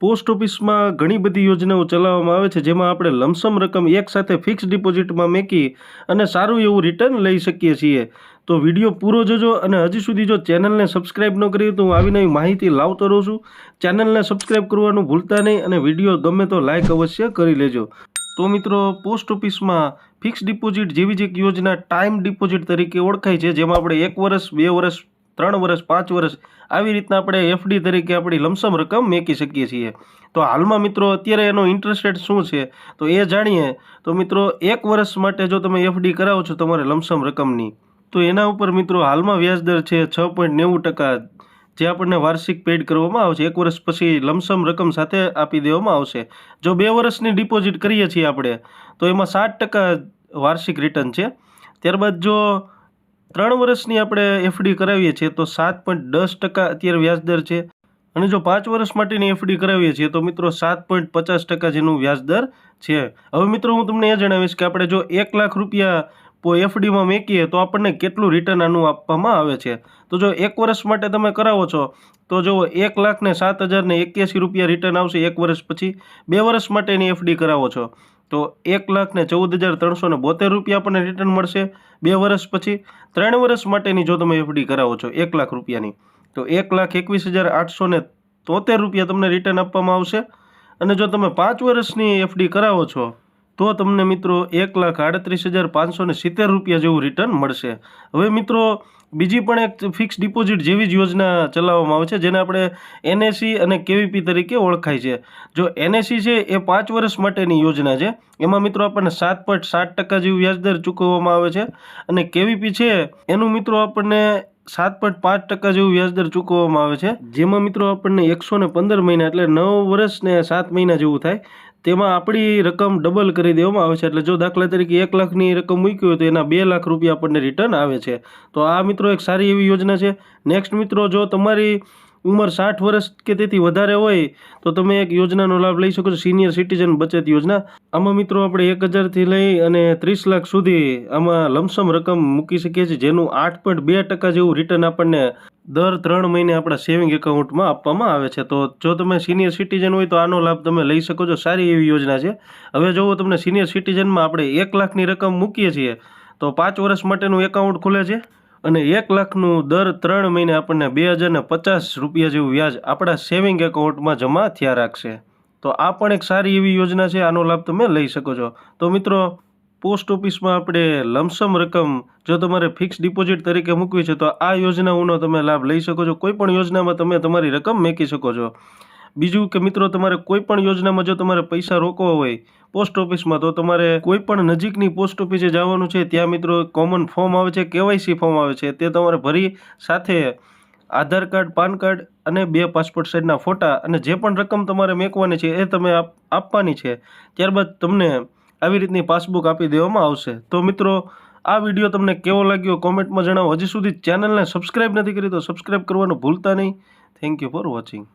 Post ઓફિસમાં ઘણી બધી યોજનાઓ ચલાવવામાં આવે છે, જેમાં આપણે લમસમ રકમ એકસાથે ફિક્સ ડિપોઝિટમાં મેકી અને સારું એવું રિટર્ન લઈ શકીએ છીએ. તો વીડિયો પૂરો જોજો અને હજી સુધી જો ચેનલને સબસ્ક્રાઈબ ન કરી તો હું આવી નવી માહિતી લાવતો રહું છું. ચેનલને સબસ્ક્રાઈબ કરવાનું ભૂલતા નહીં અને વીડિયો ગમે તો લાઇક અવશ્ય કરી લેજો. તો મિત્રો, પોસ્ટ ઓફિસમાં ફિક્સ ડિપોઝિટ જેવી જ એક યોજના ટાઈમ ડિપોઝિટ તરીકે ઓળખાય છે, જેમાં આપણે એક વર્ષ, બે વર્ષ ત્રણ વર્ષ, પાંચ વર્ષ આવી રીતના આપણે એફડી તરીકે આપણી લમસમ રકમ મેકી શકીએ છીએ. તો હાલમાં મિત્રો અત્યારે એનો ઇન્ટરેસ્ટ રેટ શું છે? તો એ જાણીએ. તો મિત્રો એક વર્ષ માટે જો તમે એફડી કરાવો છો તમારે લમસમ રકમની, તો એના ઉપર મિત્રો હાલમાં વ્યાજદર છે છ પોઈન્ટ નેવું ટકા, જે આપણને વાર્ષિક પેડ કરવામાં આવશે. એક વર્ષ પછી લમસમ રકમ સાથે આપી દેવામાં આવશે. જો બે વર્ષની ડિપોઝિટ કરીએ છીએ આપણે, તો એમાં સાત ટકા વાર્ષિક રિટર્ન છે. ત્યારબાદ જો ત્રણ વર્ષની આપણે એફડી કરાવીએ છીએ તો સાત પોઈન્ટ દસ ટકા અત્યારે વ્યાજદર છે. અને જો પાંચ વર્ષ માટેની એફડી કરાવીએ છીએ તો મિત્રો સાત પોઈન્ટ પચાસ ટકા જેનું વ્યાજદર છે. હવે મિત્રો હું તમને એ જણાવીશ કે આપણે જો એક લાખ રૂપિયા એફડીમાં મેકીએ તો આપણને કેટલું રિટર્ન આનું આપવામાં આવે છે? તો જો એક વર્ષ માટે તમે કરાવો છો, તો જો એક લાખ ને સાત હજાર એક્યાસી રૂપિયા રિટર્ન આવશે એક વર્ષ પછી. બે વર્ષ માટેની એફડી કરાવો છો. તો એક લાખ ને ચૌદ હજાર ત્રણસો ને બોતેર રૂપિયા આપણને રિટર્ન મળશે બે વર્ષ પછી. ત્રણ વર્ષ માટેની જો તમે એફડી કરાવો છો, એક લાખ રૂપિયાની, તો એક લાખ એકવીસ હજાર આઠસો ને તોતેર રૂપિયા તમને રિટર્ન આપવામાં આવશે. અને જો તમે પાંચ વર્ષની એફડી કરાવો છો તો તમને મિત્રો એક લાખ આડત્રીસ હજાર પાંચસો ને સિત્તેર રૂપિયા જેવું રિટર્ન મળશે. હવે મિત્રો, બીજી પણ એક ફિક્સ ડિપોઝિટ જેવી જ યોજના ચલાવવામાં આવે છે, જેને આપણે એનએસી અને કેવીપી તરીકે ઓળખાય છે. જો એનએસી છે, એ પાંચ વર્ષ માટેની યોજના છે. એમાં મિત્રો આપણને સાત પોઈન્ટ સાત ટકા જેવું વ્યાજદર ચૂકવવામાં આવે છે અને કેવીપી છે, એનું મિત્રો આપણને સાત પોઈન્ટ પાંચ ટકા જેવું વ્યાજદર ચૂકવવામાં આવે છે. જેમાં મિત્રો આપણને એકસો ને પંદર મહિના એટલે નવ વર્ષ ને સાત મહિના જેવું થાય. તેમાં આપણી રકમ ડબલ કરી દેવામાં આવે છે. એટલે જો દાખલા તરીકે એક લાખની રકમ મૂકી હોય તો એના બે લાખ રૂપિયા આપણને રિટર્ન આવે છે. તો આ મિત્રો એક સારી એવી યોજના છે. નેક્સ્ટ મિત્રો, જો તમારી ઉંમર સાઠ વર્ષ કે તેથી વધારે હોય, તો તમે એક યોજનાનો લાભ લઈ શકો છો. સિનિયર સિટીઝન બચત યોજના. આમાં મિત્રો આપણે એક હજારથી લઈ અને ત્રીસ લાખ સુધી આમાં લમસમ રકમ મૂકી શકીએ છીએ, જેનું આઠ પોઈન્ટ બે ટકા જેવું રિટર્ન આપણને દર ત્રણ મહિને આપણા સેવિંગ એકાઉન્ટમાં આપવામાં આવે છે. તો જો તમે સિનિયર સિટીઝન હોય, તો આનો લાભ તમે લઈ શકો છો. સારી એવી યોજના છે. હવે જો તમને સિનિયર સિટીઝનમાં આપણે એક લાખની રકમ મૂકીએ છીએ, તો પાંચ વર્ષ માટેનું એકાઉન્ટ ખુલે છે. અને એક લાખનું દર ત્રણ મહિને આપણને બે હજારને પચાસ રૂપિયા જેવું વ્યાજ આપણા સેવિંગ એકાઉન્ટમાં જમા થયા રાખશે. તો આ પણ એક સારી એવી યોજના છે, આનો લાભ તમે લઈ શકો છો. તો મિત્રો, પોસ્ટ ઓફિસમાં આપણે લમસમ રકમ જો તમારે ફિક્સ ડિપોઝિટ તરીકે મૂકવી છે, તો આ યોજનાઓનો તમે લાભ લઈ શકો છો. કોઈ પણ યોજનામાં તમે તમારી રકમ મેકી શકો છો. બીજું કે મિત્રો, તમારે કોઈ પણ યોજનામાં જો તમારે પૈસા રોકવા હોય પોસ્ટ ઓફિસમાં, તો તમારે કોઈ પણ નજીકની પોસ્ટ ઓફિસે જવાનું છે. ત્યાં મિત્રો કોમન ફોર્મ આવે છે, કેવાયસી ફોર્મ આવે છે. તે તમારે ભરી સાથે આધાર કાર્ડ, પાન કાર્ડ અને બે પાસપોર્ટ સાઇઝના ફોટા અને જે પણ રકમ તમારે મેકવાની છે એ તમે આપવાની છે. ત્યારબાદ તમને આવી રીતની પાસબુક આપી દેવામાં આવશે. તો મિત્રો, આ વીડિયો તમને કેવો લાગ્યો કોમેન્ટમાં જણાવો. હજી સુધી ચેનલને સબસ્ક્રાઈબ નથી કરી તો સબસ્ક્રાઈબ કરવાનું ભૂલતા નહીં. Thank you for watching.